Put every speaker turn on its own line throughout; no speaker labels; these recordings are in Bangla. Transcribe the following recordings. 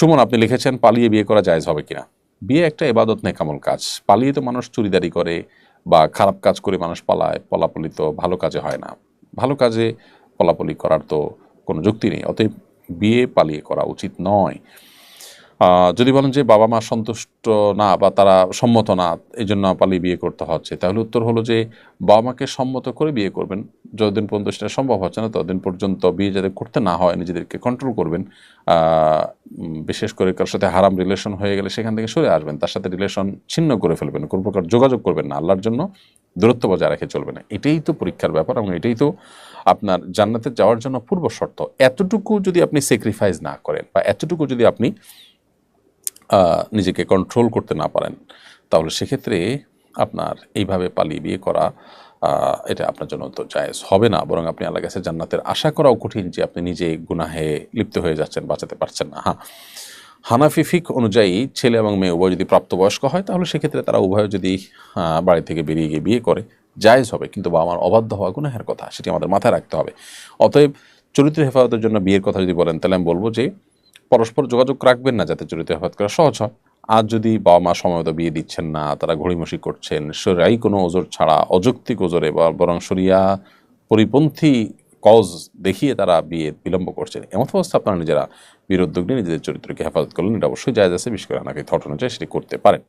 সুমন, আপনি লিখেছেন, পালিয়ে বিয়ে করা জায়জ হবে কিনা? বিয়ে একটা এবাদত নেই কামল কাজ। পালিয়ে তো মানুষ চুরিদারি করে বা খারাপ কাজ করে মানুষ পালায়, পলাপলি তো ভালো কাজে হয় না। ভালো কাজে পলাপলি করার তো কোনো যুক্তি নেই। অতএব বিয়ে পালিয়ে করা উচিত নয়। যদি বলেন যে বাবা মা সন্তুষ্ট না বা তারা সম্মত না, এই জন্য পালিয়ে বিয়ে করতে হচ্ছে, তাহলে উত্তর হলো যে বাবা মাকে সম্মত করে বিয়ে করবেন। যতদিন পর্যন্ত সেটা সম্ভব হচ্ছে না, ততদিন পর্যন্ত বিয়ে যাতে করতে না হয়, নিজেদেরকে কন্ট্রোল করবেন। বিশেষ করে কারোর সাথে হারাম রিলেশন হয়ে গেলে সেখান থেকে সরে আসবেন, তার সাথে রিলেশন ছিন্ন করে ফেলবেন, কোনো প্রকার যোগাযোগ করবেন না, আল্লাহর জন্য দূরত্ব বজায় রেখে চলবে না। এটাই তো পরীক্ষার ব্যাপার এবং এটাই তো আপনার জান্নাতে যাওয়ার জন্য পূর্ব শর্ত। এতটুকু যদি আপনি স্যাক্রিফাইস না করেন বা এতটুকু যদি আপনি নিজেকে কন্ট্রোল করতে না পারেন, তাহলে সেক্ষেত্রে আপনার এইভাবে পালিয়ে বিয়ে করা এটা আপনার জন্য তো জায়েজ হবে না। বরং আপনি আল্লাহ কাছে জান্নাতের আশা করাও কঠিন যে আপনি নিজে গুনাহে লিপ্ত হয়ে যাচ্ছেন, বাঁচাতে পারছেন না। হ্যাঁ হানাফি ফিক অনুযায়ী ছেলে এবং মেয়ে উভয় যদি প্রাপ্তবয়স্ক হয়, তাহলে সেক্ষেত্রে তারা উভয় যদি বাড়ি থেকে বেরিয়ে গিয়ে বিয়ে করে, জায়েজ হবে। কিন্তু বাবা আমার অবাধ্য হওয়া গুনাহের কথা, সেটি আমাদের মাথায় রাখতে হবে। অতএব চরিত্র হেফাজতের জন্য বিয়ের কথা যদি বলেন, তাহলে আমি বলব যে পরস্পর যোগাযোগ রাখবেন না যাতে চরিত্র হেফাজত করা সহজ হয়। আর যদি বাবা মা সময়ত বিয়ে দিচ্ছেন না, তারা ঘড়িমসি করছেন, সরাই কোনো ওজোর ছাড়া, অযৌক্তিক ওজোরে বা বরং সরিয়া পরিপন্থী কজ দেখিয়ে তারা বিয়ে বিলম্ব করছেন। এমন অবস্থা আপনারা নিজেরা বিরোধ নিয়ে নিজেদের চরিত্রকে হেফাজত করলেন, এটা অবশ্যই যায় আছে, বিশেষ করে আপনাকে থট অনুযায়ী সেটি করতে পারেন।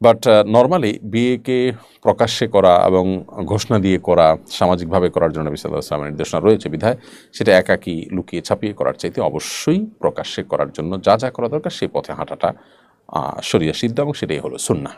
বাট নর্মালি বিয়েকে প্রকাশ্যে করা এবং ঘোষণা দিয়ে করা, সামাজিকভাবে করার জন্য বিসাল্লাহ আসলামের নির্দেশনা রয়েছে বিধায়, সেটা একাকি লুকিয়ে ছাপিয়ে করার চাইতে অবশ্যই প্রকাশ্যে করার জন্য যা যা করা দরকার, সেই পথে হাঁটাটা সরিয়ে সিদ্ধ এবং সেটাই হলো সুন্না